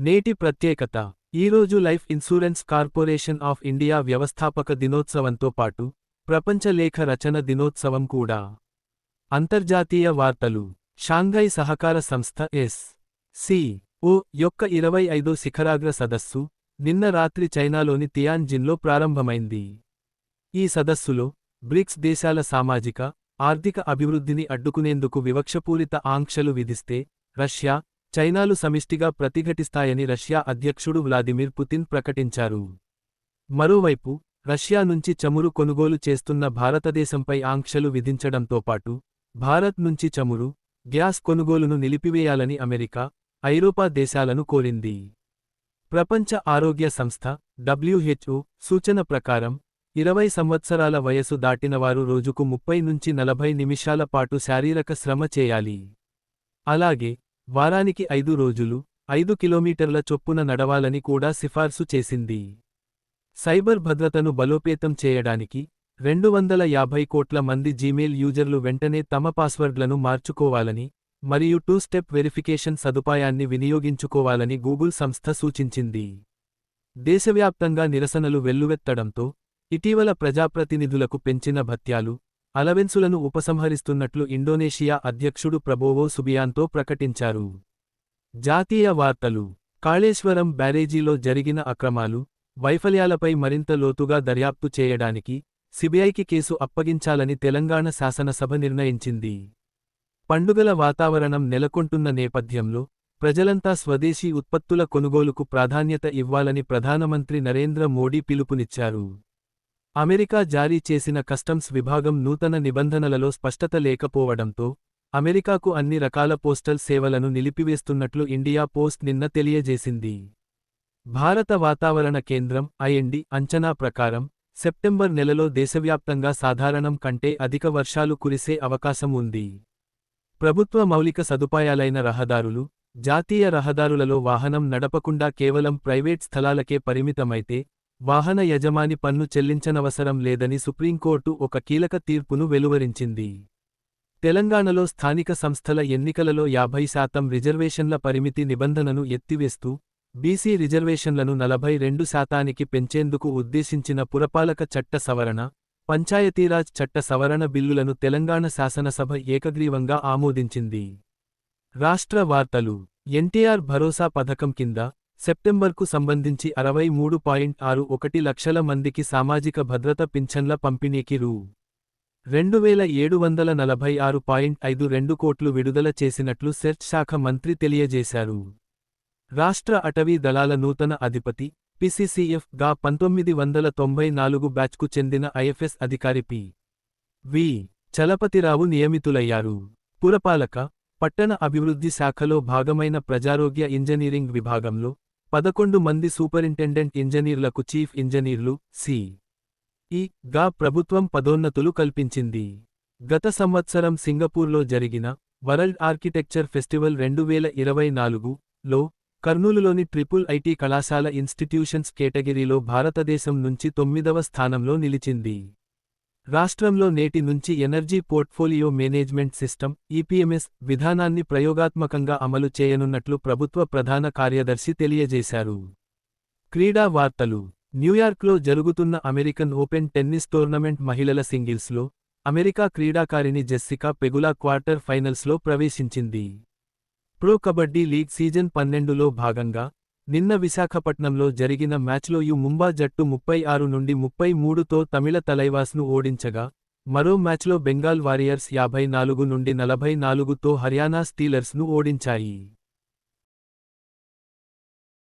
నేటి ప్రత్యేకత. ఈరోజు life insurance corporation of India వ్యవస్థాపక దినోత్సవంతో పాటు ప్రపంచ లేఖ రచన దినోత్సవం కూడా. అంతర్జాతీయ వార్తలు. షాంఘై సహకార సంస్థ ఎస్. సి. ఓ యొక్క ఇరవై ఐదో శిఖరాగ్ర సదస్సు నిన్న రాత్రి చైనాలోని తియాన్జిన్లో ప్రారంభమైంది. ఈ సదస్సులో బ్రిక్స్ దేశాల సామాజిక ఆర్థిక అభివృద్ధిని అడ్డుకునేందుకు వివక్షపూరిత ఆంక్షలు విధిస్తే రష్యా చైనాలు సమిష్టిగా ప్రతిఘటిస్తాయని రష్యా అధ్యక్షుడు వ్లాదిమిర్ పుతిన్ ప్రకటించారు. మరోవైపు రష్యా నుంచి చమురు కొనుగోలు చేస్తున్న భారతదేశంపై ఆంక్షలు విధించడంతో పాటు భారత్ నుంచి చమురు గ్యాస్ కొనుగోలును నిలిపివేయాలని అమెరికా ఐరోపా దేశాలను కోరింది. ప్రపంచ ఆరోగ్య సంస్థ డబ్ల్యూహెచ్ఓ సూచన ప్రకారం ఇరవై సంవత్సరాల వయసు దాటినవారు రోజుకు ముప్పై నుంచి నలభై నిమిషాల పాటు శారీరక శ్రమ చేయాలి. అలాగే వారానికి ఐదు రోజులు ఐదు కిలోమీటర్ల చొప్పున నడవాలని కూడా సిఫార్సు చేసింది. సైబర్ భద్రతను బలోపేతం చేయడానికి రెండు వందల యాభై కోట్ల మంది జీమెయిల్ యూజర్లు వెంటనే తమ పాస్వర్డ్లను మార్చుకోవాలని మరియు టూ స్టెప్ వెరిఫికేషన్ సదుపాయాన్ని వినియోగించుకోవాలని గూగుల్ సంస్థ సూచించింది. దేశవ్యాప్తంగా నిరసనలు వెల్లువెత్తడంతో ఇటీవల ప్రజాప్రతినిధులకు పెంచిన భత్యాలు అలవెన్సులను ఉపసంహరిస్తున్నట్లు ఇండోనేషియా అధ్యక్షుడు ప్రభోవో సుబియాన్తో ప్రకటించారు. జాతీయ వార్తలు. కాళేశ్వరం బ్యారేజీలో జరిగిన అక్రమాలు వైఫల్యాలపై మరింత లోతుగా దర్యాప్తు చేయడానికి సిబిఐకి కేసు అప్పగించాలని తెలంగాణ శాసనసభ నిర్ణయించింది. పండుగల వాతావరణం నెలకొంటున్న నేపథ్యంలో ప్రజలంతా స్వదేశీ ఉత్పత్తుల కొనుగోలుకు ప్రాధాన్యత ఇవ్వాలని ప్రధానమంత్రి నరేంద్ర మోడీ పిలుపునిచ్చారు. అమెరికా జారీ చేసిన కస్టమ్స్ విభాగం నూతన నిబంధనలలో స్పష్టత లేకపోవడంతో అమెరికాకు అన్ని రకాల పోస్టల్ సేవలను నిలిపివేస్తున్నట్లు ఇండియా పోస్ట్ నిన్న తెలియజేసింది. భారత వాతావరణ కేంద్రం ఐఎండి అంచనా ప్రకారం సెప్టెంబర్ నెలలో దేశవ్యాప్తంగా సాధారణం కంటే అధిక వర్షాలు కురిసే అవకాశం ఉంది. ప్రభుత్వ మౌలిక సదుపాయాలైన రహదారులు జాతీయ రహదారులలో వాహనం నడపకుండా కేవలం ప్రైవేట్ స్థలాలకే పరిమితమైతే వాహన యజమాని పన్ను చెల్లించనవసరం లేదని సుప్రీంకోర్టు ఒక కీలక తీర్పును వెలువరించింది. తెలంగాణలో స్థానిక సంస్థల ఎన్నికలలో యాభై శాతం రిజర్వేషన్ల పరిమితి నిబంధనను ఎత్తివేస్తూ బీసీ రిజర్వేషన్లను నలభై రెండు శాతానికి పెంచేందుకు ఉద్దేశించిన పురపాలక చట్ట సవరణ పంచాయతీరాజ్ చట్ట సవరణ బిల్లులను తెలంగాణ శాసనసభ ఏకగ్రీవంగా ఆమోదించింది. రాష్ట్ర వార్తలు. ఎన్టీఆర్ భరోసా పథకం కింద సెప్టెంబర్కు సంబంధించి అరవై మూడు పాయింట్ ఆరు ఒకటి లక్షల మందికి సామాజిక భద్రత పింఛన్ల పంపిణీకి రూ. రెండు వేల ఏడు వందల నలభై ఆరు పాయింట్ ఐదు రెండు కోట్లు విడుదల చేసినట్లు సెర్చ్ శాఖ మంత్రి తెలియజేశారు. రాష్ట్ర అటవీ దళాల నూతన అధిపతి పిసిసిఎఫ్గా పంతొమ్మిది వందల తొంభై నాలుగు బ్యాచ్కు చెందిన ఐఎఫ్ఎస్ అధికారి పి. వి. చలపతిరావు నియమితులయ్యారు. పురపాలక పట్టణ అభివృద్ధి శాఖలో భాగమైన ప్రజారోగ్య ఇంజనీరింగ్ విభాగంలో పదకొండు మంది సూపరింటెండెంట్ ఇంజనీర్లకు చీఫ్ ఇంజనీర్లు సి. ఈ. గా ప్రభుత్వం పదోన్నతులు కల్పించింది. గత సంవత్సరం సింగపూర్లో జరిగిన వరల్డ్ ఆర్కిటెక్చర్ ఫెస్టివల్ రెండు వేల ఇరవై నాలుగు లో కర్నూలులోని ట్రిపుల్ ఐటీ కళాశాల ఇన్స్టిట్యూషన్స్ కేటగిరీలో భారతదేశం నుంచి తొమ్మిదవ స్థానంలో నిలిచింది. రాష్ట్రంలో నేటి నుంచి energy portfolio management system EPMS విధానాన్ని ప్రయోగాత్మకంగా అమలు చేయనున్నట్లు ప్రభుత్వ ప్రధాన కార్యదర్శి తెలియజేశారు. క్రీడా వార్తలు. న్యూయార్క్లో జరుగుతున్న అమెరికన్ ఓపెన్ టెన్నిస్ టోర్నమెంట్ మహిళల సింగిల్స్లో అమెరికా క్రీడాకారిణి జెస్సికా పెగులా క్వార్టర్ ఫైనల్స్లో ప్రవేశించింది. ప్రో కబడ్డీ లీగ్ సీజన్ పన్నెండులో భాగంగా నిన్న విశాఖపట్నంలో జరిగిన మ్యాచ్లో యు ముంబా జట్టు ముప్పై ఆరు నుండి ముప్పై మూడుతో తమిళ తలైవాస్ను ఓడించగా మరో మ్యాచ్లో బెంగాల్ వారియర్స్ యాభై నాలుగు నుండి నలభై నాలుగుతో హర్యానా స్టీలర్స్ను ఓడించాయి.